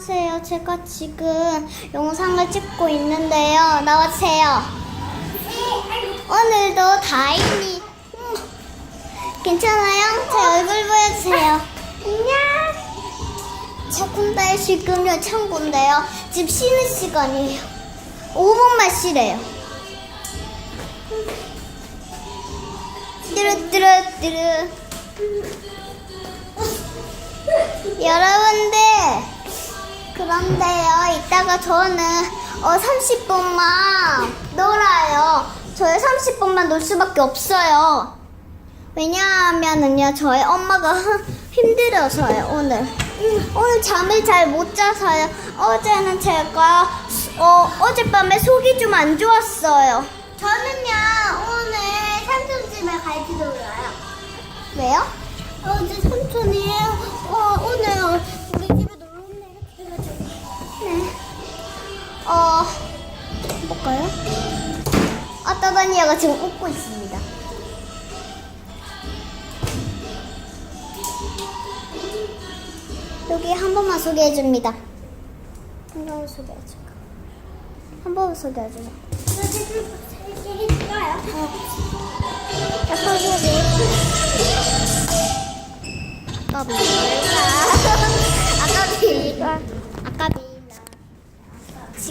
안녕하세요. 제가 지금 영상을 찍고 있는데요. 나와주세요. 오늘도 다인이. 음, 괜찮아요? 제 얼굴 보여주세요. 안녕. 자, 군다의 지금요 창고인데요. 지금 쉬는 시간이에요. 5분만 쉬래요. 뚜루뚜루뚜루. 여러분들 그런데요 이따가 저는 어 30분만 놀아요. 저희 30분만 놀 수밖에 없어요. 왜냐하면은요 저희 엄마가 힘들어서요 오늘. 오늘 잠을 잘 못 자서요. 어제는 제가 어 어젯밤에 속이 좀 안 좋았어요. 저는요 오늘 삼촌 집에 갈지도 몰라요. 왜요? 어제 어 볼까요? 아따다니아가 지금 웃고 있습니다. 여기 한 번만 소개해 줍니다. 한 번만 소개해 줘. 한 번만 소개해 줘. 해줄까요? 어. 약간 소개. 아까비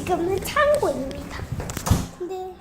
지금은 창고입니다. 근데